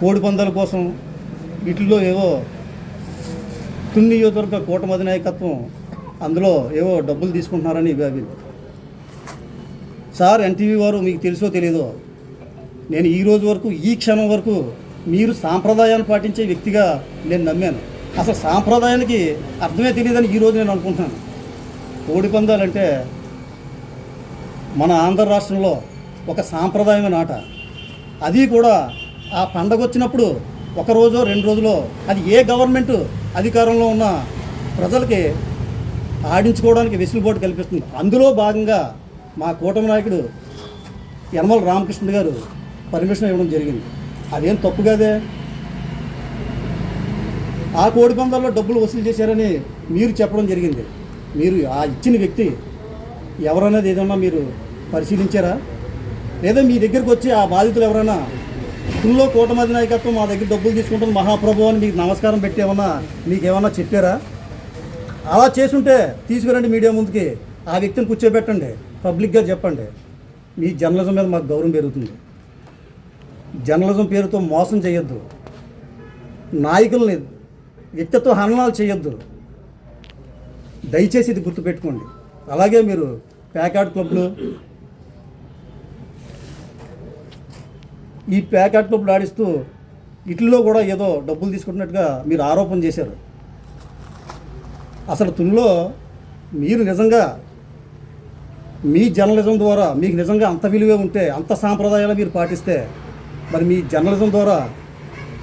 కోడి పందాల కోసం వీటిల్లో ఏవో తుని నియోజకవర్గ కూటమి అధినాయకత్వం అందులో ఏవో డబ్బులు తీసుకుంటున్నారని అభిప్రాయం సార్ ఎన్టీవీ వారు మీకు తెలుసో తెలియదో నేను ఈ రోజు వరకు ఈ క్షణం వరకు మీరు సాంప్రదాయాన్ని పాటించే వ్యక్తిగా నేను నమ్మాను. అసలు సాంప్రదాయానికి అర్థమే తెలియదని ఈరోజు నేను అనుకుంటున్నాను. కోడి పందాలంటే మన ఆంధ్ర రాష్ట్రంలో ఒక సాంప్రదాయమైన ఆట అది కూడా ఆ పండగ వచ్చినప్పుడు ఒక రోజు రెండు రోజులో అది ఏ గవర్నమెంట్ అధికారంలో ఉన్న ప్రజలకి ఆడించుకోవడానికి వెసులుబాటు కల్పిస్తుంది. అందులో భాగంగా మా కూటమి నాయకుడు యనమల రామకృష్ణ గారు పర్మిషన్ ఇవ్వడం జరిగింది. అదేం తప్పు కాదే? ఆ కోడి పందాల్లో డబ్బులు వసూలు చేశారని మీరు చెప్పడం జరిగింది. మీరు ఆ ఇచ్చిన వ్యక్తి ఎవరన్నది ఏదన్నా మీరు పరిశీలించారా? లేదా మీ దగ్గరకు వచ్చి ఆ బాధితులు ఎవరైనా స్కూల్లో కూటమి నాయకత్వం మా దగ్గర డబ్బులు తీసుకుంటుంది మహాప్రభు అని మీకు నమస్కారం పెట్టేమన్నా మీకు ఏమన్నా చెప్పారా? అలా చేసుంటే తీసుకురండి మీడియా ముందుకి. ఆ వ్యక్తిని కూర్చోబెట్టండి. పబ్లిక్గా చెప్పండి. మీ జర్నలిజం మీద మాకు గౌరవం పెరుగుతుంది. జర్నలిజం పేరుతో మోసం చేయొద్దు. నాయకుల్ని వ్యక్తిత్వ హననాలు చేయొద్దు. దయచేసి ఇది గుర్తుపెట్టుకోండి. అలాగే మీరు ప్యాకాట్ క్లబ్లు ఈ ప్యాకెట్ క్లబ్లు ఆడిస్తూ ఇట్లో కూడా ఏదో డబ్బులు తీసుకుంటున్నట్టుగా మీరు ఆరోపణ చేశారు. అసలు తునిలో మీరు నిజంగా మీ జర్నలిజం ద్వారా మీకు నిజంగా అంత విలువే ఉంటే అంత సాంప్రదాయాలు మీరు పాటిస్తే మరి మీ జర్నలిజం ద్వారా